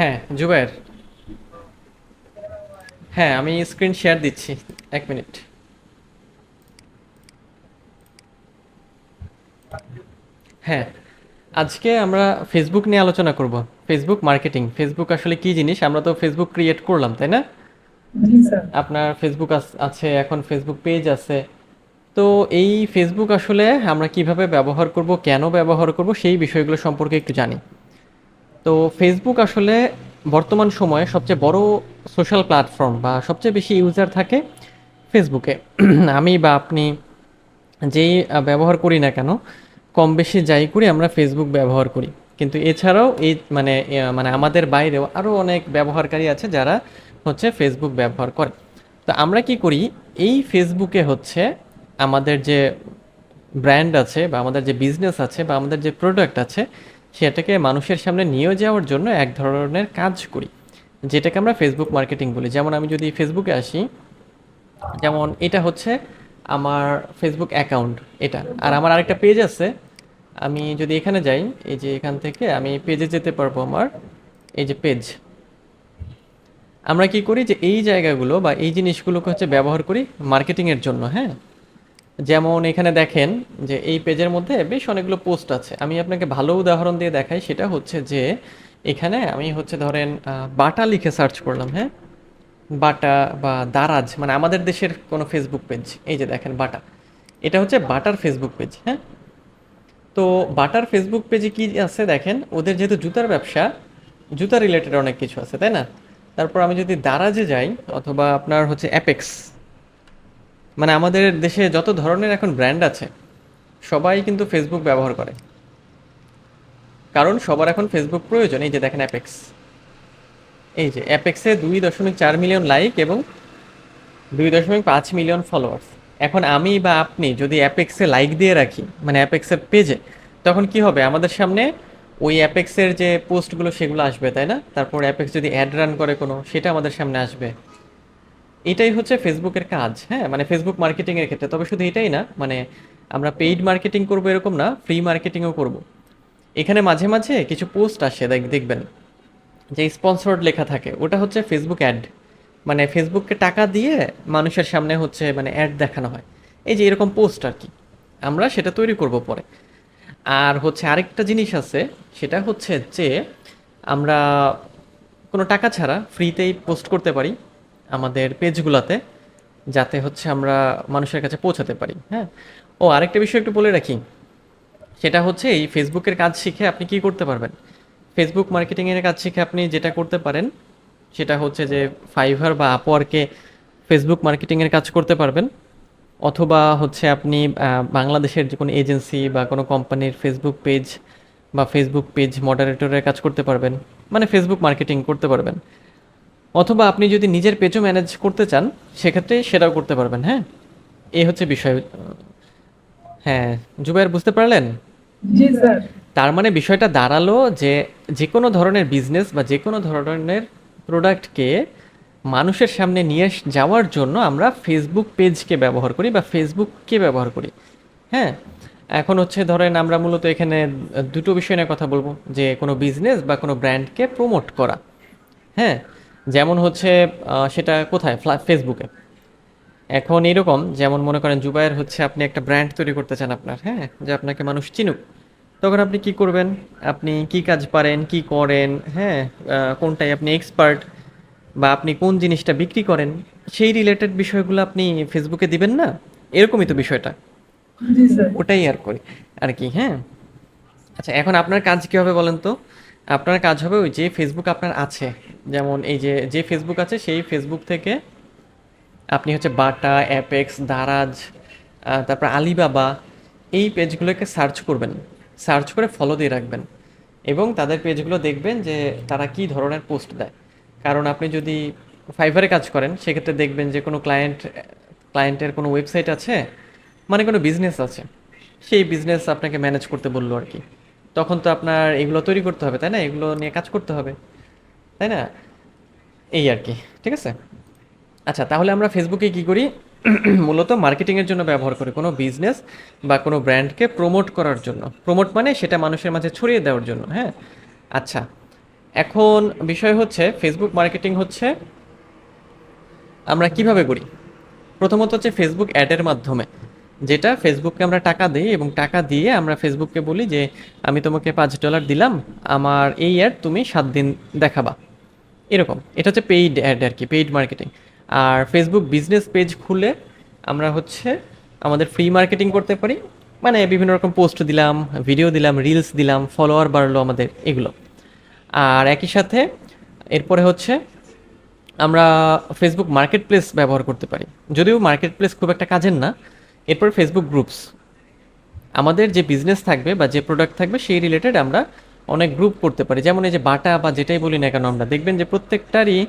হ্যাঁ জুবায়ের। হ্যাঁ আমি স্ক্রিন শেয়ার দিচ্ছি। এক মিনিট হ্যাঁ আজকে আমরা ফেসবুক নিয়ে আলোচনা করব। ফেসবুক মার্কেটিং ফেসবুক আসলে কি জিনিস? আমরা তো ফেসবুক ক্রিয়েট করলাম তাই না? আপনার ফেসবুক আছে এখন ফেসবুক পেজ আছে। তো এই ফেসবুক আসলে আমরা কীভাবে ব্যবহার করব কেন ব্যবহার করব সেই বিষয়গুলো সম্পর্কে একটু জানি। তো ফেসবুক আসলে বর্তমান সময়ে সবচেয়ে বড় সোশ্যাল প্ল্যাটফর্ম বা সবচেয়ে বেশি ইউজার থাকে ফেসবুকে আমি বা আপনি যেই ব্যবহার করি না কেন, কম বেশি যাই করি, আমরা ফেসবুক ব্যবহার করি। কিন্তু এছাড়াও এই মানে মানে আমাদের বাইরেও আরও অনেক ব্যবহারকারী আছে যারা হচ্ছে ফেসবুক ব্যবহার করে। তো আমরা কি করি, এই ফেসবুকে হচ্ছে আমাদের যে ব্র্যান্ড আছে বা আমাদের যে বিজনেস আছে বা আমাদের যে প্রোডাক্ট আছে সেটাকে মানুষের সামনে নিয়ে যাওয়ার জন্য এক ধরনের কাজ করি। যেটাকে আমরা ফেসবুক মার্কেটিং বলি। যেমন আমি যদি ফেসবুকে আসি, যেমন এটা হচ্ছে আমার ফেসবুক অ্যাকাউন্ট এটা। আর আমার আরেকটা পেজ আছে। আমি যদি এখানে যাই, এই যে এখান থেকে আমি পেজে যেতে পারব আমার, এই যে পেজ আমরা কি করি যে এই জায়গাগুলো বা এই জিনিসগুলোকে হচ্ছে ব্যবহার করি মার্কেটিংয়ের জন্য হ্যাঁ? যেমন এখানে দেখেন যে এই পেজের মধ্যে বেশ অনেকগুলো পোস্ট আছে। আমি আপনাকে ভালো উদাহরণ দিয়ে দেখাই, সেটা হচ্ছে যে এখানে আমি হচ্ছে ধরেন বাটা লিখে সার্চ করলাম হ্যাঁ? বাটা বা দারাজ মানে আমাদের দেশের কোনো ফেসবুক পেজ এই যে দেখেন বাটা। এটা হচ্ছে বাটার ফেসবুক পেজ হ্যাঁ? তো বাটার ফেসবুক পেজে কি আছে দেখেন? ওদের যেহেতু জুতার ব্যবসা, জুতা রিলেটেড অনেক কিছু আছে, তাই না? তারপর আমি যদি দারাজে যাই, অথবা আপনার হচ্ছে অ্যাপেক্স মানে আমাদের দেশে যত ধরনের এখন ব্র্যান্ড আছে, সবাই কিন্তু ফেসবুক ব্যবহার করে। কারণ সবার এখন ফেসবুক প্রয়োজন, এই যে দেখেন অ্যাপেক্স এই যে অ্যাপেক্সে দুই দশমিক চার মিলিয়ন লাইক এবং দুই দশমিক পাঁচ মিলিয়ন ফলোয়ার্স এখন আমি বা আপনি যদি অ্যাপেক্সে লাইক দিয়ে রাখি মানে অ্যাপেক্সের পেজে তখন কি হবে? আমাদের সামনে ওই অ্যাপেক্সের যে পোস্টগুলো সেগুলো আসবে, তাই না? তারপর অ্যাপেক্স যদি অ্যাড রান করে কোনো, সেটা আমাদের সামনে আসবে। এটাই হচ্ছে ফেসবুকের কাজ হ্যাঁ? মানে ফেসবুক মার্কেটিং এর ক্ষেত্রে। তবে শুধু এটাই না মানে আমরা পেইড মার্কেটিং করব এরকম না ফ্রি মার্কেটিংও করব। এখানে মাঝে মাঝে কিছু পোস্ট আসে, দেখ- দেখবেন, যে স্পন্সর্ড লেখা থাকে, ওটা হচ্ছে ফেসবুক অ্যাড মানে ফেসবুককে টাকা দিয়ে মানুষের সামনে হচ্ছে মানে অ্যাড দেখানো হয়। এই যে এরকম পোস্ট আর কি। আমরা সেটা তৈরি করব পরে। আর হচ্ছে আরেকটা জিনিস আছে, সেটা হচ্ছে যে আমরা কোনো টাকা ছাড়া ফ্রিতেই পোস্ট করতে পারি। আমাদের পেজগুলোতে, যাতে হচ্ছে আমরা মানুষের কাছে পৌঁছাতে পারি হ্যাঁ? ও, আরেকটা বিষয় একটু বলে রাখি। সেটা হচ্ছে এই ফেসবুকের কাজ শিখে আপনি কি করতে পারবেন? ফেসবুক মার্কেটিংয়ের কাজ শিখে আপনি যেটা করতে পারেন, সেটা হচ্ছে যে ফাইভার বা আপওয়ার্কে ফেসবুক মার্কেটিংয়ের কাজ করতে পারবেন। অথবা হচ্ছে আপনি বাংলাদেশের যে কোনো এজেন্সি বা কোনো কোম্পানির ফেসবুক পেজ বা ফেসবুক পেজ মডারেটরের কাজ করতে পারবেন। মানে ফেসবুক মার্কেটিং করতে পারবেন। অথবা আপনি যদি নিজের পেজও ম্যানেজ করতে চান সেক্ষেত্রে সেটাও করতে পারবেন হ্যাঁ? এই হচ্ছে বিষয়। হ্যাঁ জুবাইর বুঝতে পারলেন? জি স্যার। তার মানে বিষয়টা দাঁড়াল যে যে কোনো ধরনের বিজনেস বা যে কোনো ধরনের প্রোডাক্টকে মানুষের সামনে নিয়ে যাওয়ার জন্য আমরা ফেসবুক পেজকে ব্যবহার করি বা ফেসবুককে ব্যবহার করি হ্যাঁ? এখন হচ্ছে ধরেন আমরা মূলত এখানে দুটো বিষয় নিয়ে কথা বলব যে কোনো বিজনেস বা কোনো ব্র্যান্ডকে প্রমোট করা হ্যাঁ? যেমন হচ্ছে সেটা কোথায়? ফেসবুকে এখন এরকম যেমন মনে করেন জুবায়ের হচ্ছে আপনি একটা ব্র্যান্ড তৈরি করতে চান আপনার হ্যাঁ? যে আপনাকে মানুষ চিনুক। তখন আপনি কি করবেন? আপনি কি কাজ পারেন কি করেন হ্যাঁ? আহ, কোনটায় আপনি এক্সপার্ট বা আপনি কোন জিনিসটা বিক্রি করেন সেই রিলেটেড বিষয়গুলো আপনি ফেসবুকে দিবেন না? এরকমই তো বিষয়টা। ওটাই আর করি আর কি হ্যাঁ? আচ্ছা এখন আপনার কাজ কি হবে বলেন তো? আপনার কাজ হবে ওই যে ফেসবুক আপনার আছে। যেমন এই যে যে ফেসবুক আছে, সেই ফেসবুক থেকে আপনি হচ্ছে বাটা অ্যাপেক্স দারাজ তারপর আলিবাবা এই পেজগুলোকে সার্চ করবেন। সার্চ করে ফলো দিয়ে রাখবেন। এবং তাদের পেজগুলো দেখবেন যে তারা কি ধরনের পোস্ট দেয়। কারণ আপনি যদি ফাইভারে কাজ করেন, সেক্ষেত্রে দেখবেন যে কোনো ক্লায়েন্ট ক্লায়েন্টের কোনো ওয়েবসাইট আছে মানে কোনো বিজনেস আছে। সেই বিজনেস আপনাকে ম্যানেজ করতে বলল আর কি। তখন তো আপনার এগুলো তৈরি করতে হবে, তাই না? এগুলো নিয়ে কাজ করতে হবে, তাই না? এই আর কি, ঠিক আছে? আচ্ছা তাহলে আমরা ফেসবুকে কি করি? মূলত মার্কেটিংয়ের জন্য ব্যবহার করি, কোনো বিজনেস বা কোনো ব্র্যান্ডকে প্রমোট করার জন্য। প্রমোট মানে সেটা মানুষের মাঝে ছড়িয়ে দেওয়ার জন্য হ্যাঁ? আচ্ছা এখন বিষয় হচ্ছে ফেসবুক মার্কেটিং হচ্ছে আমরা কীভাবে করি? প্রথমত হচ্ছে ফেসবুক অ্যাডের মাধ্যমে। যেটা ফেসবুককে আমরা টাকা দিই এবং টাকা দিয়ে আমরা ফেসবুককে বলি যে, আমি তোমাকে পাঁচ ডলার দিলাম, আমার এই অ্যাড তুমি সাত দিন দেখাবা। এরকম। এটা হচ্ছে পেইড অ্যাড আর কি পেইড মার্কেটিং আর ফেসবুক বিজনেস পেজ খুলে আমরা হচ্ছে আমাদের ফ্রি মার্কেটিং করতে পারি। মানে বিভিন্ন রকম পোস্ট দিলাম ভিডিও দিলাম রিলস দিলাম ফলোয়ার বাড়লো আমাদের, এগুলো। আর একই সাথে এরপরে হচ্ছে আমরা ফেসবুক মার্কেট প্লেস ব্যবহার করতে পারি। যদিও মার্কেট প্লেস খুব একটা কাজের না এরপর ফেসবুক গ্রুপস আমাদের যে বিজনেস থাকবে বা যে প্রোডাক্ট থাকবে, সেই রিলেটেড আমরা অনেক গ্রুপ করতে পারি। যেমন এই যে বাটা বা যেটাই বলি না কেন আমরা, দেখবেন যে প্রত্যেকটারই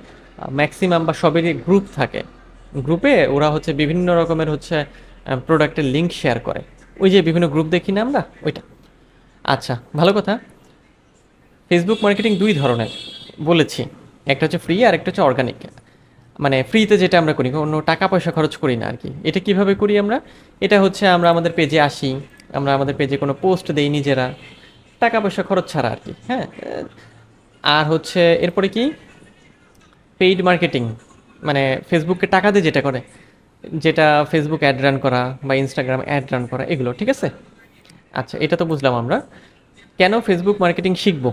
ম্যাক্সিমাম বা সবেরই গ্রুপ থাকে। গ্রুপে ওরা হচ্ছে বিভিন্ন রকমের হচ্ছে প্রোডাক্টের লিঙ্ক শেয়ার করে। ওই যে বিভিন্ন গ্রুপ দেখি না আমরা? ওইটা। আচ্ছা ভালো কথা। ফেসবুক মার্কেটিং দুই ধরনের বলেছি। একটা হচ্ছে ফ্রি আর একটা হচ্ছে অর্গানিক মানে ফ্রিতে যেটা আমরা করি, কোনো টাকা পয়সা খরচ করি না আর কি এটা কীভাবে করি আমরা? এটা হচ্ছে আমরা আমাদের পেজে আসি, আমরা আমাদের পেজে কোনো পোস্ট দেই নিজেরা টাকা পয়সা খরচ ছাড়া আর কি হ্যাঁ? আর হচ্ছে এরপরে কি? পেইড মার্কেটিং মানে ফেসবুককে টাকা দিয়ে যেটা করে, যেটা ফেসবুক অ্যাড রান করা বা ইনস্টাগ্রাম অ্যাড রান করা, এগুলো, ঠিক আছে? আচ্ছা এটা তো বুঝলাম আমরা। কেন ফেসবুক মার্কেটিং শিখব?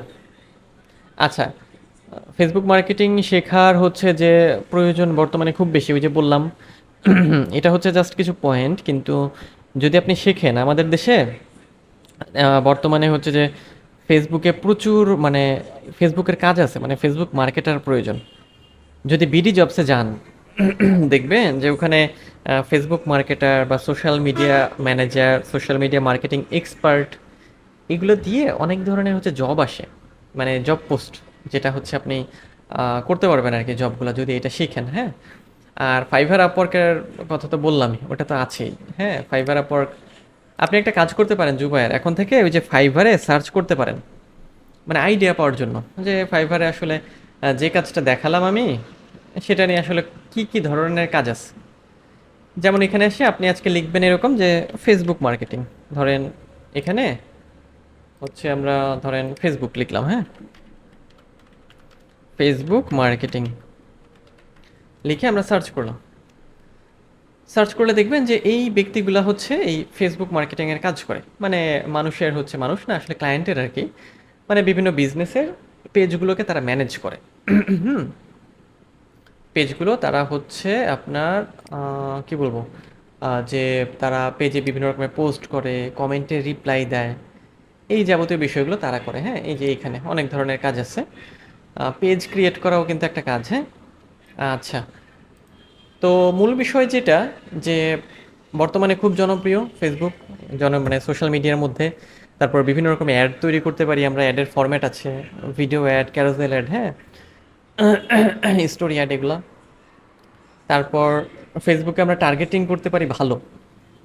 আচ্ছা ফেসবুক মার্কেটিং শেখার হচ্ছে যে প্রয়োজন বর্তমানে খুব বেশি, ওই যে বললাম। এটা হচ্ছে জাস্ট কিছু পয়েন্ট কিন্তু যদি আপনি শেখেন, আমাদের দেশে বর্তমানে হচ্ছে যে ফেসবুকে প্রচুর মানে ফেসবুকের কাজ আছে মানে ফেসবুক মার্কেটার প্রয়োজন। যদি বিডি জবসে যান, দেখবেন যে ওখানে ফেসবুক মার্কেটার বা social media manager social media marketing expert এগুলো দিয়ে অনেক ধরনের হচ্ছে জব আসে মানে জব পোস্ট যেটা হচ্ছে আপনি করতে পারবেন আর কি জবগুলো যদি এটা শিখেন হ্যাঁ? আর ফাইভার আপওয়ার্কের কথা তো বললামই, ওটা তো আছেই হ্যাঁ? ফাইভার আপওয়ার্ক আপনি একটা কাজ করতে পারেন জুবায়ের এখন থেকে ওই যে ফাইভারে সার্চ করতে পারেন। মানে আইডিয়া পাওয়ার জন্য, যে ফাইভারে আসলে যে কাজটা দেখালাম আমি, সেটা নিয়ে আসলে কি কি ধরনের কাজ আছে? যেমন এখানে এসে আপনি আজকে লিখবেন এরকম যে ফেসবুক মার্কেটিং ধরেন এখানে হচ্ছে আমরা ধরেন ফেসবুক লিখলাম হ্যাঁ? ফেসবুক মার্কেটিং লিখে আমরা সার্চ করলাম। সার্চ করলে দেখবেন যে এই ব্যক্তিগুলা হচ্ছে এই ফেসবুক মার্কেটিংয়ের কাজ করে। মানে মানুষের হচ্ছে মানুষ না, আসলে ক্লায়েন্টের আর কি মানে বিভিন্ন বিজনেসের পেজগুলোকে তারা ম্যানেজ করে। পেজগুলো তারা হচ্ছে আপনার কি বলব? যে তারা পেজে বিভিন্ন রকমের পোস্ট করে কমেন্টে রিপ্লাই দেয়। এই যাবতীয় বিষয়গুলো তারা করে। হ্যাঁ এই যে এখানে অনেক ধরনের কাজ আছে। পেজ ক্রিয়েট করাও কিন্তু একটা কাজ হ্যাঁ? আচ্ছা। তো মূল বিষয় যেটা, যে বর্তমানে খুব জনপ্রিয় ফেসবুক জন মানে সোশ্যাল মিডিয়ার মধ্যে, তারপর বিভিন্ন রকম অ্যাড তৈরি করতে পারি আমরা অ্যাডের ফরম্যাট আছে ভিডিও অ্যাড ক্যারোজেল অ্যাড হ্যাঁ? স্টোরি অ্যাড এগুলো। তারপর ফেসবুকে আমরা টার্গেটিং করতে পারি ভালো।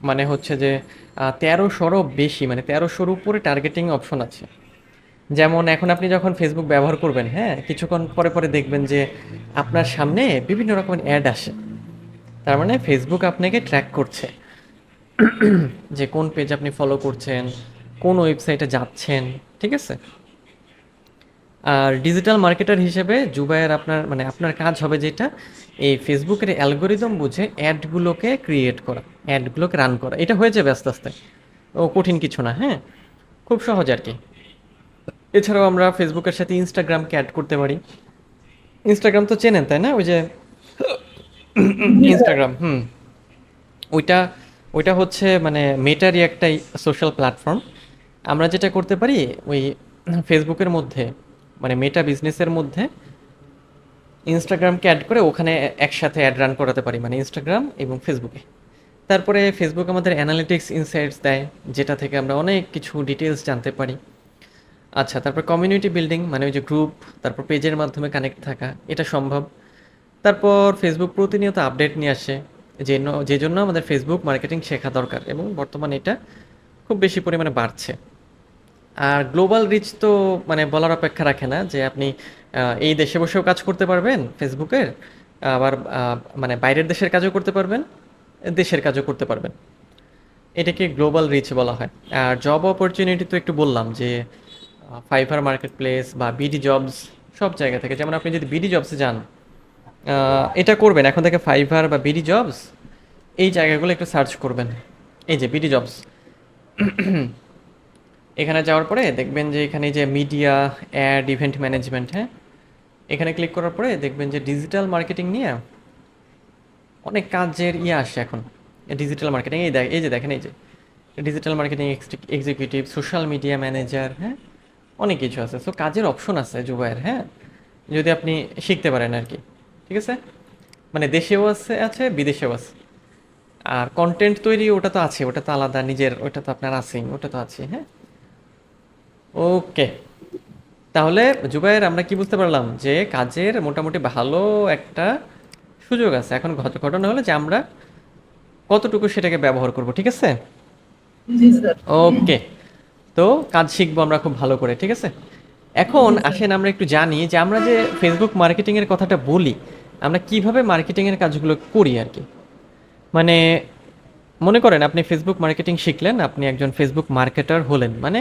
মানে হচ্ছে যে তেরোশোরও বেশি মানে তেরোশোর উপরে টার্গেটিং অপশন আছে। যেমন এখন আপনি যখন ফেসবুক ব্যবহার করবেন হ্যাঁ কিছুক্ষণ পরে পরে দেখবেন যে আপনার সামনে বিভিন্ন রকমের অ্যাড আসে। তার মানে ফেসবুক আপনাকে ট্র্যাক করছে। যে কোন পেজ আপনি ফলো করছেন, কোন ওয়েবসাইটে যাচ্ছেন, ঠিক আছে? আর ডিজিটাল মার্কেটার হিসেবে জুবায়ের আপনার মানে আপনার কাজ হবে যেটা, এই ফেসবুকের অ্যালগোরিদম বুঝে অ্যাডগুলোকে ক্রিয়েট করা অ্যাডগুলোকে রান করা। এটা হয়ে যাবে আস্তে আস্তে। ও কঠিন কিছু না হ্যাঁ? খুব সহজ আর কি। এছাড়াও আমরা ফেসবুকের সাথে ইনস্টাগ্রামকে অ্যাড করতে পারি। ইনস্টাগ্রাম তো চেনেন তাই না? ওই যে ইনস্টাগ্রাম হুম। ওইটা ওইটা হচ্ছে মানে মেটারই একটা সোশ্যাল প্ল্যাটফর্ম আমরা যেটা করতে পারি ওই ফেসবুকের মধ্যে মানে মেটা বিজনেসের মধ্যে ইনস্টাগ্রামকে অ্যাড করে ওখানে একসাথে অ্যাড রান করাতে পারি মানে ইনস্টাগ্রাম এবং ফেসবুকে তারপরে ফেসবুক আমাদের অ্যানালিটিক্স ইনসাইটস দেয় যেটা থেকে আমরা অনেক কিছু ডিটেলস জানতে পারি। আচ্ছা তারপর কমিউনিটি বিল্ডিং মানে ওই যে গ্রুপ তারপর পেজের মাধ্যমে কানেক্ট থাকা, এটা সম্ভব। তারপর ফেসবুক প্রতিনিয়ত আপডেট নিয়ে আসে, যে যে জন্য আমাদের ফেসবুক মার্কেটিং শেখা দরকার এবং বর্তমানে এটা খুব বেশি পরিমাণে বাড়ছে। আর গ্লোবাল রিচ তো মানে বলার অপেক্ষা রাখে না, যে আপনি এই দেশে বসেও কাজ করতে পারবেন ফেসবুকের আবার মানে বাইরের দেশের কাজও করতে পারবেন, দেশের কাজও করতে পারবেন। এটাকে গ্লোবাল রিচ বলা হয়। আর জব অপরচুনিটি তো একটু বললাম, যে ফাইভার মার্কেট প্লেস বা বিডি জবস সব জায়গা থেকে। যেমন আপনি যদি বিডি জবসে যান এটা করবেন। এখন থেকে ফাইভার বা বিডি জবস এই জায়গাগুলো একটু সার্চ করবেন। এই যে বিডি জবস এখানে যাওয়ার পরে দেখবেন যে এখানে যে মিডিয়া অ্যাড ইভেন্ট ম্যানেজমেন্ট হ্যাঁ? এখানে ক্লিক করার পরে দেখবেন যে ডিজিটাল মার্কেটিং নিয়ে অনেক কাজের ইয়ে আসে এখন। ডিজিটাল মার্কেটিং এই দেখ, এই যে দেখেন, এই যে digital marketing executive social media manager হ্যাঁ? অনেক কিছু আছে। সো কাজের অপশন আছে জুবাইয়ের হ্যাঁ? যদি আপনি শিখতে পারেন আর কি। ঠিক আছে? মানে দেশেও আছে আছে বিদেশেও আছে। আর কন্টেন্ট তৈরি ওটা তো আছে ওটা তো আলাদা নিজের ওটা তো আপনার আছেই ওটা তো আছে হ্যাঁ? ওকে তাহলে জুবাইর আমরা কি বুঝতে পারলাম? যে কাজের মোটামুটি ভালো একটা সুযোগ আছে। এখন ঘট- ঘটনা হলো যে আমরা কতটুকু সেটাকে ব্যবহার করব ঠিক আছে? ওকে তো কাজ শিখব আমরা খুব ভালো করে ঠিক আছে? এখন আসেন আমরা একটু জানি যে আমরা যে ফেসবুক মার্কেটিং এর কথাটা বলি আমরা কীভাবে মার্কেটিং এর কাজগুলো করি আর কি? মানে মনে করেন আপনি ফেসবুক মার্কেটিং শিখলেন আপনি একজন ফেসবুক মার্কেটার হলেন মানে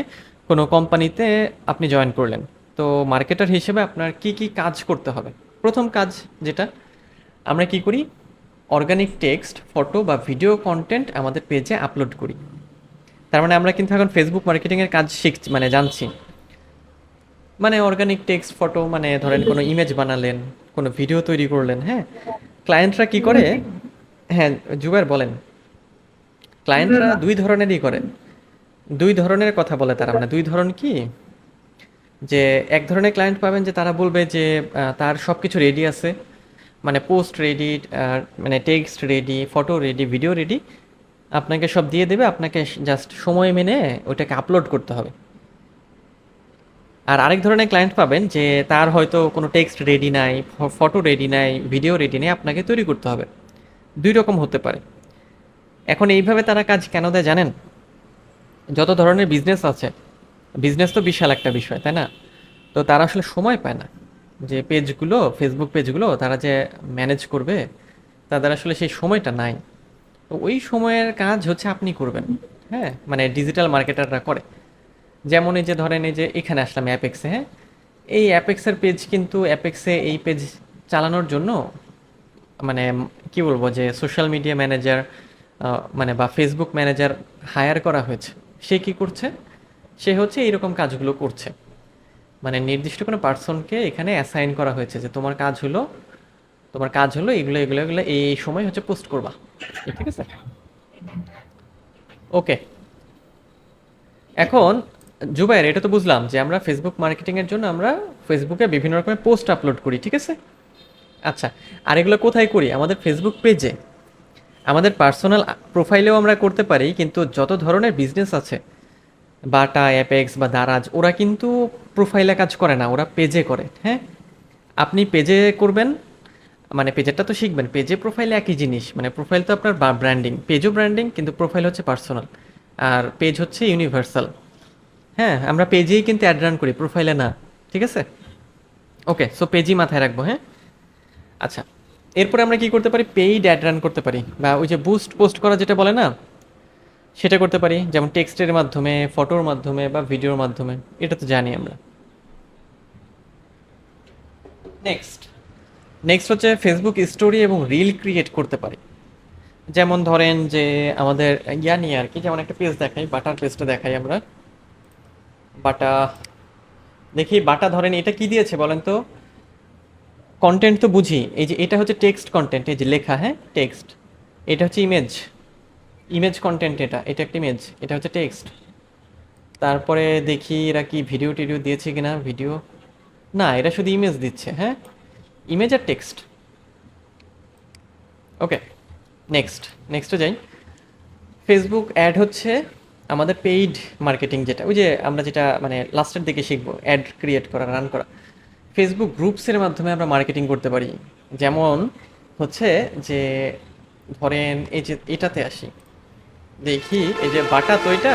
কোনো কোম্পানিতে আপনি জয়েন করলেন। তো মার্কেটার হিসেবে আপনার কি কি কাজ করতে হবে? প্রথম কাজ যেটা আমরা কি করি? অর্গানিক টেক্সট ফটো বা ভিডিও কন্টেন্ট আমাদের পেজে আপলোড করি। তার মানে আমরা কিন্তু এখন ফেসবুক মার্কেটিংয়ের কাজ শিখছি মানে জানছি। মানে অর্গানিক টেক্সট ফটো মানে ধরেন কোনো ইমেজ বানালেন, কোনো ভিডিও তৈরি করলেন হ্যাঁ? ক্লায়েন্টরা কি করে? হ্যাঁ জুবাইর বলেন। ক্লায়েন্টরা দুই ধরনেরই করে। দুই ধরনের কথা বলে তারা মানে দুই ধরন কি? যে এক ধরনের ক্লায়েন্ট পাবেন যে তারা বলবে যে তার সব কিছু রেডি আছে। মানে পোস্ট রেডি মানে text ready photo ready video ready আপনাকে সব দিয়ে দেবে, আপনাকে জাস্ট সময় মেনে ওটাকে আপলোড করতে হবে। আর আরেক ধরনের ক্লায়েন্ট পাবেন যে তার হয়তো কোনো টেক্সট রেডি নাই ফটো রেডি নাই ভিডিও রেডি নেই, আপনাকে তৈরি করতে হবে। দুই রকম হতে পারে। এখন এইভাবে তারা কাজ কেন দেয় জানেন? যত ধরনের বিজনেস আছে বিজনেস তো বিশাল একটা বিষয়, তাই না? তো তারা আসলে সময় পায় না। যে পেজগুলো ফেসবুক পেজগুলো তারা যে ম্যানেজ করবে, তাদের আসলে সেই সময়টা নাই। তো ওই সময়ের কাজ হচ্ছে আপনি করবেন। হ্যাঁ? মানে ডিজিটাল মার্কেটাররা করে। যেমন এই যে ধরেন এই যে এখানে আসলাম অ্যাপেক্সে হ্যাঁ? এই অ্যাপেক্সের পেজ কিন্তু অ্যাপেক্সে এই পেজ চালানোর জন্য মানে কি বলব যে সোশ্যাল মিডিয়া ম্যানেজার মানে বা ফেসবুক ম্যানেজার হায়ার করা হয়েছে। সে কি করছে? সে হচ্ছে এইরকম কাজগুলো করছে। মানে নির্দিষ্ট কোনো পার্সনকে এখানে অ্যাসাইন করা হয়েছে যে তোমার কাজ হলো, তোমার কাজ হলো এগুলো এগুলো এগুলো, এই এই সময় হচ্ছে পোস্ট করবা। ঠিক আছে ওকে এখন, জুবাইর, এটা তো বুঝলাম যে আমরা ফেসবুক মার্কেটিং এর জন্য আমরা ফেসবুকে বিভিন্ন রকমের পোস্ট আপলোড করি, ঠিক আছে? আচ্ছা আর এগুলো কোথায় করি? আমাদের ফেসবুক পেজে আমাদের পার্সোনাল প্রোফাইলেও আমরা করতে পারি, কিন্তু যত ধরনের বিজনেস আছে, বাটা অ্যাপেক্স বা দারাজ, ওরা কিন্তু প্রোফাইলে কাজ করে না, ওরা পেজে করে হ্যাঁ? আপনি পেজে করবেন মানে পেজেরটা তো শিখবেন পেজে প্রোফাইলে একই জিনিস মানে প্রোফাইল তো আপনার ব্র্যান্ডিং পেজও ব্র্যান্ডিং কিন্তু প্রোফাইল হচ্ছে পার্সোনাল আর পেজ হচ্ছে ইউনিভার্সাল হ্যাঁ আমরা পেজেই কিন্তু অ্যাড রান করি প্রোফাইলে না, ঠিক আছে? ওকে সো পেজই মাথায় রাখব হ্যাঁ? আচ্ছা এরপরে আমরা কি করতে পারি? পেইড অ্যাড রান করতে পারি, বা ওই যে বুস্ট পোস্ট করা যেটা বলে না, সেটা করতে পারি, যেমন টেক্সটের মাধ্যমে ফটোর মাধ্যমে, বা ভিডিওর মাধ্যমে, এটা তো জানি আমরা। নেক্সট নেক্সট হচ্ছে ফেসবুক স্টোরি এবং রিল ক্রিয়েট করতে পারি। যেমন ধরেন যে আমাদের ইয়া নিয়ে আর কি, যেমন একটা পেজ দেখাই, বাটার পেজটা দেখাই আমরা। বাটা, দেখি বাটা ধরেন এটা কি দিয়েছে বলেন তো? কন্টেন্ট তো বুঝি। এই যে এটা হচ্ছে টেক্সট কন্টেন্ট এই যে লেখা হ্যাঁ? টেক্সট এটা হচ্ছে ইমেজ ইমেজ কন্টেন্ট এটা এটা একটা ইমেজ এটা হচ্ছে টেক্সট তারপরে দেখি এরা কি ভিডিও টিডিও দিয়েছে কিনা ভিডিও না, এরা শুধু ইমেজ দিচ্ছে হ্যাঁ? ইমেজ আর টেক্সট ওকে নেক্সট নেক্সটে যাই. ফেসবুক অ্যাড হচ্ছে আমাদের পেইড মার্কেটিং যেটা, ওই যে আমরা যেটা মানে লাস্টের দিকে শিখব অ্যাড ক্রিয়েট করা রান করা। ফেসবুক গ্রুপসের মাধ্যমে আমরা মার্কেটিং করতে পারি। যেমন হচ্ছে যে ধরেন এই যে এটাতে আসি। দেখি, এই যে বাটা তো এটা?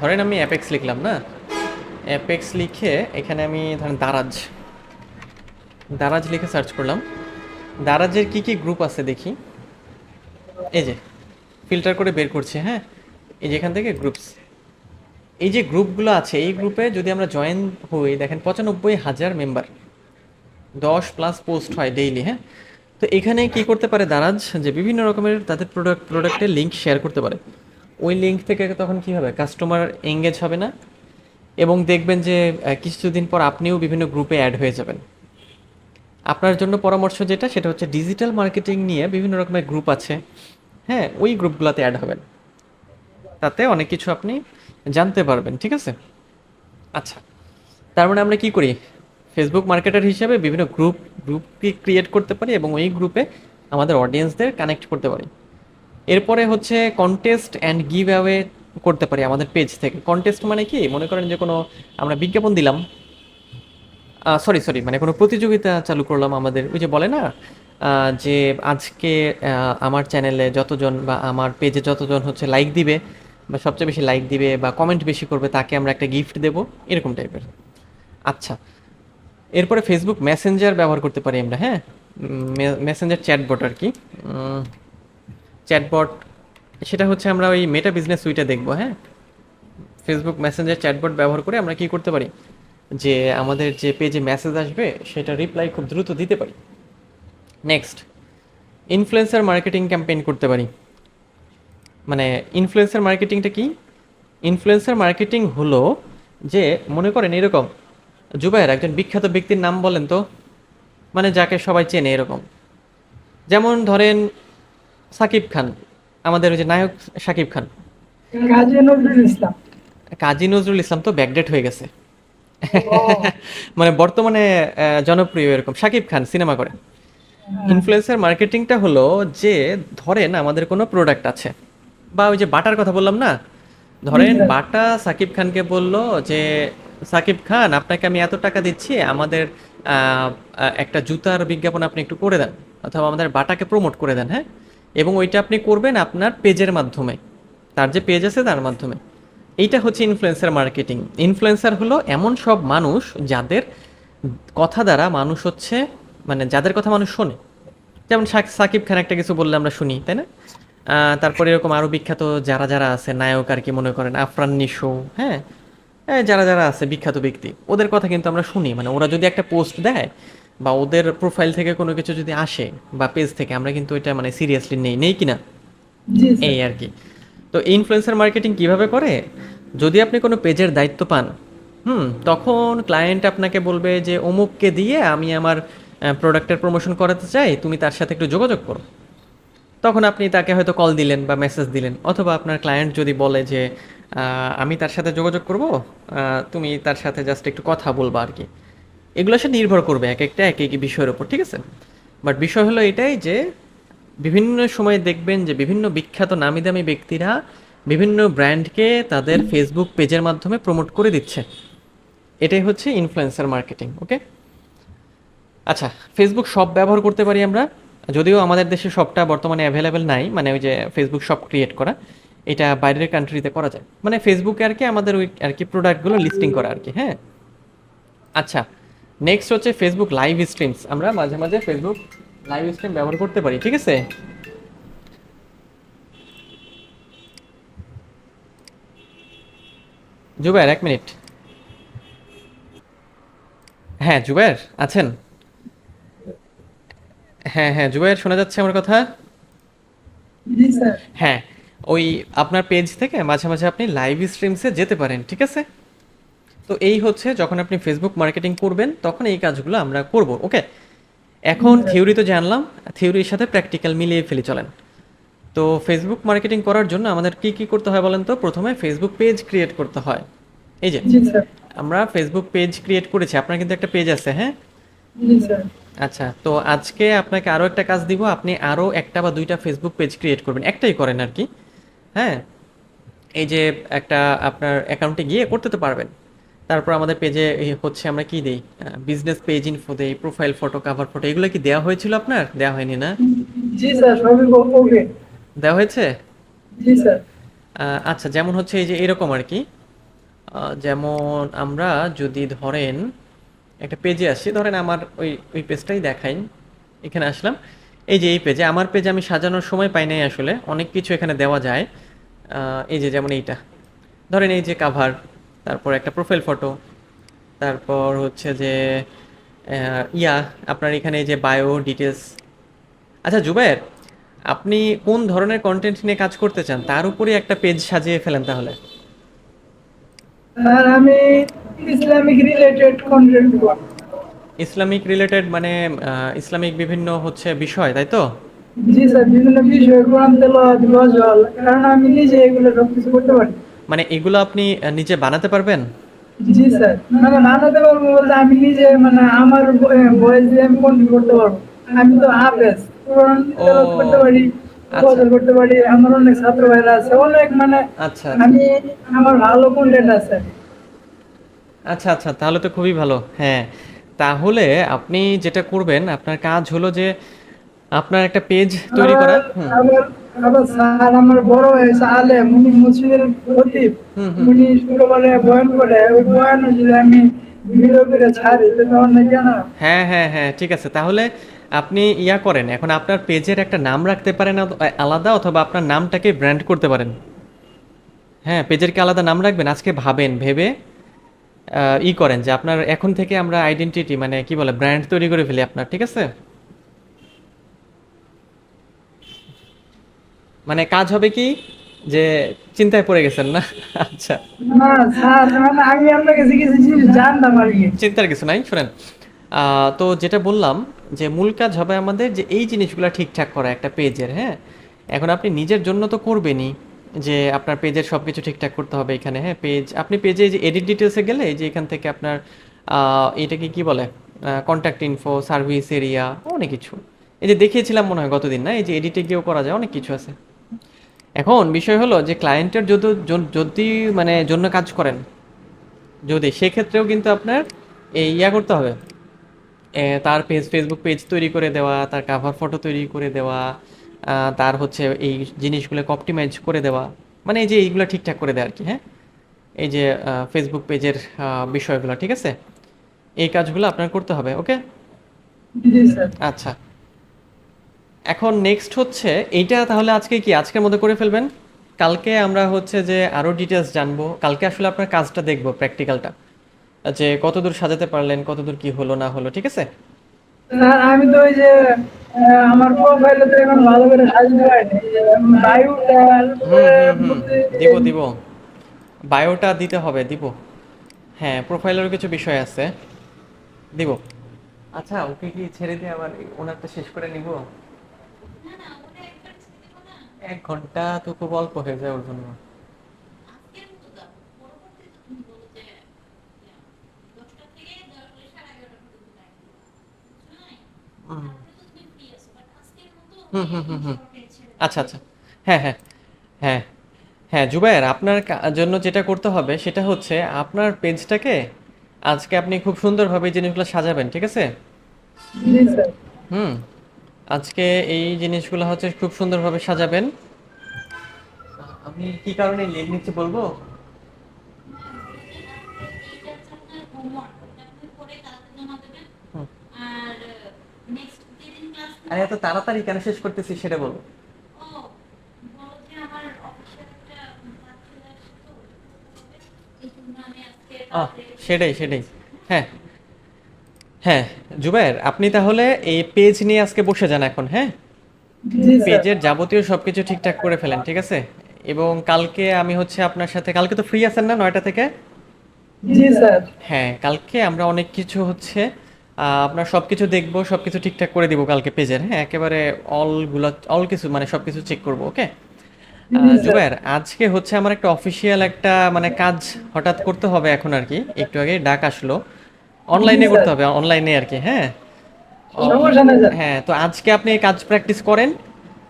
ধরেন আমি অ্যাপেক্স লিখলাম না? অ্যাপেক্স লিখে এখানে আমি ধরেন দারাজ দারাজ লিখে সার্চ করলাম। দারাজের কি কি গ্রুপ আছে দেখি। এই যে ফিল্টার করে বের করছি হ্যাঁ? এই যে এখান থেকে গ্রুপস এই যে গ্রুপগুলো আছে, এই গ্রুপে যদি আমরা জয়েন হই, দেখেন পঁচানব্বই হাজার মেম্বার দশ প্লাস পোস্ট হয় ডেইলি হ্যাঁ? তো এখানে কি করতে পারে দারাজ? যে বিভিন্ন রকমের তাদের প্রোডাক্ট প্রোডাক্টের লিঙ্ক শেয়ার করতে পারে। ওই লিঙ্ক থেকে তখন কি হবে? কাস্টমার এঙ্গেজ হবে না। এবং দেখবেন যে কিছুদিন পর আপনিও বিভিন্ন গ্রুপে অ্যাড হয়ে যাবেন। আপনার জন্য পরামর্শ যেটা, সেটা হচ্ছে ডিজিটাল মার্কেটিং নিয়ে বিভিন্ন রকমের গ্রুপ আছে। হ্যাঁ ওই গ্রুপগুলোতে অ্যাড হবেন। তাতে অনেক কিছু আপনি জানতে পারবেন, ঠিক আছে? আচ্ছা তার মানে আমরা কি করি? ফেসবুক মার্কেটার হিসেবে বিভিন্ন গ্রুপ গ্রুপ ক্রিয়েট করতে পারি এবং ওই গ্রুপে আমাদের অডিয়েন্সদের কানেক্ট করতে পারি। এরপরে হচ্ছে কন্টেস্ট অ্যান্ড গিভ অ্যাওয়ে করতে পারি আমাদের পেজ থেকে। কন্টেস্ট মানে কি? মনে করেন যে কোনো, আমরা বিজ্ঞাপন দিলাম সরি সরি মানে কোনো প্রতিযোগিতা চালু করলাম আমাদের, ওই যে বলে না যে আজকে আমার চ্যানেলে যতজন বা আমার পেজে যতজন হচ্ছে লাইক দিবে, বা সবচেয়ে বেশি লাইক দিবে বা কমেন্ট বেশি করবে, তাকে আমরা একটা গিফট দেব, এরকম টাইপের আচ্ছা এরপরে ফেসবুক মেসেঞ্জার ব্যবহার করতে পারি আমরা হ্যাঁ? মেসেঞ্জার চ্যাটবট আর কি। চ্যাটবট সেটা হচ্ছে আমরা ওই মেটা বিজনেস সুইটে দেখব হ্যাঁ? ফেসবুক মেসেঞ্জার চ্যাটবট ব্যবহার করে আমরা কি করতে পারি? যে আমাদের যে পেজে মেসেজ আসবে সেটা রিপ্লাই খুব দ্রুত দিতে পারি। নেক্সট ইনফ্লুয়েন্সার মার্কেটিং ক্যাম্পেইন করতে পারি। মানে ইনফ্লুয়েন্সার মার্কেটিংটা কি? ইনফ্লুয়েন্সার মার্কেটিং হলো যে মনে করেন এরকম জুবাইর একজন বিখ্যাত ব্যক্তির নাম বলেন তো মানে যাকে সবাই চেনে এরকম। যেমন ধরেন সাকিব খান আমাদের ওই যে নায়ক সাকিব খান। কাজী নজরুল ইসলাম। কাজী নজরুল ইসলাম তো ব্যাকডেট হয়ে গেছে। মানে বর্তমানে জনপ্রিয় এরকম। শাকিব খান সিনেমা করে। ইনফ্লুয়েন্সার মার্কেটিংটা হলো যে ধরেন আমাদের কোনো প্রোডাক্ট আছে বা ওই যে বাটার কথা বললাম না? ধরেন বাটা সাকিব খানকে বলল যে সাকিব খান আপনাকে আমি এত টাকা দিচ্ছি আমাদের একটা জুতার বিজ্ঞাপন আপনি একটু করে দেন অথবা আমাদের বাটাকে প্রমোট করে দেন হ্যাঁ? এবং ওইটা আপনি করবেন আপনার পেজের মাধ্যমে। তার যে পেজ আছে তার মাধ্যমে। এইটা হচ্ছে ইনফ্লুয়েন্সার মার্কেটিং ইনফ্লুয়েন্সার হলো এমন সব মানুষ যাদের কথা দ্বারা মানুষ হচ্ছে মানে যাদের কথা মানুষ শোনে। যেমন সাকিব খান একটা কিছু বললে আমরা শুনি তাই না? তারপরে এরকম আরও বিখ্যাত যারা যারা আছে নায়ক আর কি মনে করেন আফরান নিশো হ্যাঁ? যারা যারা আছে বিখ্যাত ব্যক্তি ওদের কথা কিন্তু আমরা শুনি। মানে ওরা যদি একটা পোস্ট দেয় বা ওদের প্রোফাইল থেকে কোনো কিছু যদি আসে বা পেজ থেকে আমরা কিন্তু এটা মানে সিরিয়াসলি নেই। নেই কিনা? এই আর কি। তো ইনফ্লুয়েন্সার মার্কেটিং কীভাবে করে? যদি আপনি কোনো পেজের দায়িত্ব পান, হুম, তখন ক্লায়েন্ট আপনাকে বলবে যে, অমুককে দিয়ে আমি আমার প্রোডাক্টের প্রমোশন করাতে চাই, তুমি তার সাথে একটু যোগাযোগ করো। তখন আপনি তাকে হয়তো কল দিলেন বা মেসেজ দিলেন, অথবা আপনার ক্লায়েন্ট যদি বলে যে আমি তার সাথে যোগাযোগ করব তুমি তার সাথে জাস্ট একটু কথা বলবা আর কি। এগুলো সে নির্ভর করবে এক একটা এক এক বিষয়ের উপর, ঠিক আছে? বাট বিষয় হলো এটাই যে বিভিন্ন সময় দেখবেন যে বিভিন্ন বিখ্যাত নামি দামি ব্যক্তিরা বিভিন্ন ব্র্যান্ডকে তাদের ফেসবুক পেজের মাধ্যমে প্রমোট করে দিচ্ছে। এটাই হচ্ছে ইনফ্লুয়েন্সার মার্কেটিং ওকে আচ্ছা ফেসবুক শপ ব্যবহার করতে পারি আমরা? যদিও আমাদের দেশে শপটা বর্তমানে অ্যাভেলেবেল নাই মানে ওই যে ফেসবুক শপ ক্রিয়েট করা, এটা বাইরের কান্ট্রিতে করা যায়। মানে ফেসবুকে আর কি আমাদের ওই আর কি প্রোডাক্টগুলো লিস্টিং করা আর কি হ্যাঁ? আচ্ছা নেক্সট হচ্ছে ফেসবুক লাইভ স্ট্রিমস আমরা মাঝে মাঝে ফেসবুক লাইভ স্ট্রিম ব্যবহার করতে পারি ঠিক আছে? জুবাইর এক মিনিট। হ্যাঁ জুবাইর আছেন? হ্যাঁ হ্যাঁ জুবাইর শোনা যাচ্ছে আমার কথা? হ্যাঁ ওই আপনার পেজ থেকে মাঝে মাঝে আপনি লাইভ স্ট্রিমসে যেতে পারেন ঠিক আছে? তো এই হচ্ছে যখন আপনি ফেসবুক মার্কেটিং করবেন তখন এই কাজগুলো আমরা করব ওকে এখন থিওরি তো জানলাম থিওরির সাথে প্র্যাকটিক্যাল মিলিয়ে ফেলি চলেন। তো ফেসবুক মার্কেটিং করার জন্য আমাদের কি কি করতে হয় বলেন তো? প্রথমে ফেসবুক পেজ ক্রিয়েট করতে হয়। এই যে আমরা ফেসবুক পেজ ক্রিয়েট করেছি আপনার কিন্তু একটা পেজ আছে হ্যাঁ? জি স্যার। আচ্ছা তো আজকে আপনাকে আরও একটা কাজ দিব আপনি আরও একটা বা দুইটা ফেসবুক পেজ ক্রিয়েট করবেন একটাই করেন আর কি হ্যাঁ? এই যে একটা আপনার অ্যাকাউন্টে গিয়ে করতে তো পারবেন। তারপর আমাদের পেজে হচ্ছে আমরা কি দেই? বিজনেস পেজ ইনফো দেই প্রোফাইল ফটো কাভার ফটো এগুলো কি দেওয়া হয়েছিল আপনার? দেওয়া হয়নি না? জি স্যার সবই ওকে দেওয়া হয়েছে? জি স্যার। আচ্ছা যেমন হচ্ছে এই যে এরকম আর কি। যেমন আমরা যদি ধরেন একটা পেজে আসি ধরেন আমার ওই ওই পেজটাই দেখাই। এখানে আসলাম। এই যে এই পেজে আমার পেজে আমি সাজানোর সময় পাই নাই আসলে। অনেক কিছু এখানে দেওয়া যায়। আহ, এই যে যেমন এইটা। ধরেন এই যে কাভার তারপর একটা প্রোফাইল ফটো তারপর হচ্ছে যে ইয়া আপনার এখানে যে বায়ো ডিটেলস আচ্ছা জুবায়ের আপনি কোন ধরনের কন্টেন্ট নিয়ে কাজ করতে চান? তার উপরে একটা পেজ সাজিয়ে ফেলেন তাহলে। স্যার আমি Islamic related content Islamic related মানে ইসলামিক বিভিন্ন হচ্ছে বিষয় তাই তো? জি স্যার বিভিন্ন বিষয় কোরআন তেলাওয়াত গজল কারণ আমি নিজে এগুলো সব কিছু করতে পারি। মানে এগুলো আপনি নিজে বানাতে পারবেন? জি স্যার। মানে বানাতে পারব বলতে আমি নিজে মানে আমার ভয়েস দিয়ে আমি কন্ট্রোল করতে পারব। আমি তো হাফেজ কোরআন তেলাওয়াত ও, করতে পারি আচ্ছা। করতে পারি আমার অনেক ছাত্র ভাইরা আছে অনেক মানে আচ্ছা আমি আমার ভালো কন্টেন্ট আছে। আচ্ছা আচ্ছা তাহলে তো খুবই ভালো হ্যাঁ। তাহলে আপনি যেটা করবেন আপনার কাজ হলো যে আপনার একটা পেজ তৈরি করা আবার আবার স্যার আমার বড় হয়েছে আলেম উনি মসজিদের খতিব হুম, হুম। উনি শুক্রবারে বয়ান করে ওই বয়ান যদি আমি ভিডিও করে ছাড়ি তো তখন নাকি হ্যাঁ হ্যাঁ হ্যাঁ ঠিক আছে। তাহলে আপনি ইয়া করেন এখন আপনার পেজের একটা নাম রাখতে পারেন আলাদা অথবা আপনার নামটাকে ব্র্যান্ড করতে পারেন। হ্যাঁ পেজের কি আলাদা নাম রাখবেন? আজকে ভাবেন ভেবে আহ, ই করেন যে আপনার এখন থেকে আমরা আইডেন্টিটি মানে কি বলে ব্র্যান্ড তৈরি করে ফেলি আপনার ঠিক আছে? মানে কাজ হবে কি যে চিন্তায় পড়ে গেছেন না? আচ্ছা। মানে চিন্তার কিছু নাই শোনেন। তো যেটা বললাম যে মূল কাজ হবে আমাদের যে এই জিনিসগুলো ঠিকঠাক করা একটা পেজের হ্যাঁ? এখন আপনি নিজের জন্য তো করবেনই যে আপনার পেজের সব কিছু ঠিকঠাক করতে হবে এখানে হ্যাঁ? পেজ আপনি পেজে যে এডিট ডিটেলসে গেলে যে এখান থেকে আপনার আহ, এটাকে কি বলে? কন্ট্যাক্ট ইনফো সার্ভিস এরিয়া অনেক কিছু। এই যে দেখিয়েছিলাম মনে হয় গতদিন না? এই যে এডিটে গিয়েও করা যায় অনেক কিছু আছে। এখন বিষয় হলো যে ক্লায়েন্টের যদি যদি মানে জন্য কাজ করেন যদি সেক্ষেত্রেও কিন্তু আপনার এই ইয়া করতে হবে। তার পেজ ফেসবুক পেজ তৈরি করে দেওয়া তার কাভার ফটো তৈরি করে দেওয়া তার হচ্ছে এই জিনিসগুলো অপটিমাইজ করে দেওয়া মানে এই যে এইগুলো ঠিকঠাক করে দেওয়া আর কি হ্যাঁ? এই যে ফেসবুক পেজের বিষয়গুলো ঠিক আছে? এই কাজগুলো আপনার করতে হবে ওকে? আচ্ছা। এখন নেক্সট হচ্ছে এইটা তাহলে আজকে কি? আজকের মধ্যে করে ফেলবেন? কালকে আমরা হচ্ছে যে আরও ডিটেলস জানব। কালকে আসলে আপনার কাজটা দেখব প্র্যাকটিক্যালটা যে কতদূর সাজাতে পারলেন কতদূর কি হলো না হলো ঠিক আছে? স্যার আমি তো ওই যে আমার প্রোফাইলে তো এখন ভালো করে সাজাতে পারিনি। বায়োটা হুম হুম হুম। দিব দিব। বায়োটা দিতে হবে দিব। হ্যাঁ প্রোফাইলেরও কিছু বিষয় আছে। দিব। আচ্ছা ওকে কি ছেড়ে দিয়ে আবার ওনারটা শেষ করে নিব না না ওটা একবার ছেড়ে দেবো না এক ঘণ্টা তো খুব অল্প হয়ে যায় ওর জন্য? হুম। হুম। আচ্ছা আচ্ছা। হ্যাঁ হ্যাঁ হ্যাঁ হ্যাঁ জুবায়ের আপনার জন্য যেটা করতে হবে সেটা হচ্ছে আপনার পেজটাকে আজকে আপনি খুব সুন্দরভাবে এই জিনিসগুলো সাজাবেন ঠিক আছে? জি হুম। আজকে এই জিনিসগুলো হচ্ছে খুব সুন্দরভাবে সাজাবেন। আমি কি কারণে লিভ নিচ্ছি বলব। আর এত তাড়াতাড়ি কেন শেষ করতেছি সেটা বলো। সেটাই সেটাই। হ্যাঁ। হ্যাঁ জুবায়ের আপনি তাহলে এই পেজ নিয়ে আজকে বসে যান এখন হ্যাঁ? পেজের যাবতীয় সবকিছু ঠিকঠাক করে ফেলেন ঠিক আছে? এবং কালকে আমি হচ্ছে আপনার সাথে কালকে তো ফ্রি আছেন না নয়টা থেকে? হ্যাঁ কালকে আমরা অনেক কিছু হচ্ছে আপনার সব কিছু দেখব সবকিছু ঠিকঠাক করে দিব কালকে পেজের হ্যাঁ? একেবারে অলগুলো অল কিছু মানে সবকিছু চেক করব ওকে জি, স্যার। জুবায়ের আজকে হচ্ছে আমার একটা অফিসিয়াল একটা মানে কাজ হঠাৎ করতে হবে এখন আর কি একটু আগে ডাক আসলো। অনলাইনে করতে হবে অনলাইনে আর কি হ্যাঁ? হ্যাঁ তো আজকে আপনি কাজ প্র্যাকটিস করেন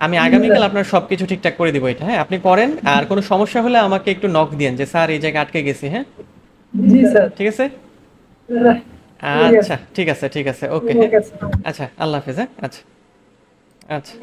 আমি আগামীকাল আপনার সব কিছু ঠিকঠাক করে দিব এটা হ্যাঁ? আপনি করেন আর কোনো সমস্যা হলে আমাকে একটু নক দিয়েন যে স্যার এই জায়গায় আটকে গেছি হ্যাঁ? জি স্যার ঠিক আছে? আচ্ছা ঠিক আছে ঠিক আছে ওকে আচ্ছা আল্লাহ হাফেজ হ্যাঁ? আচ্ছা আচ্ছা।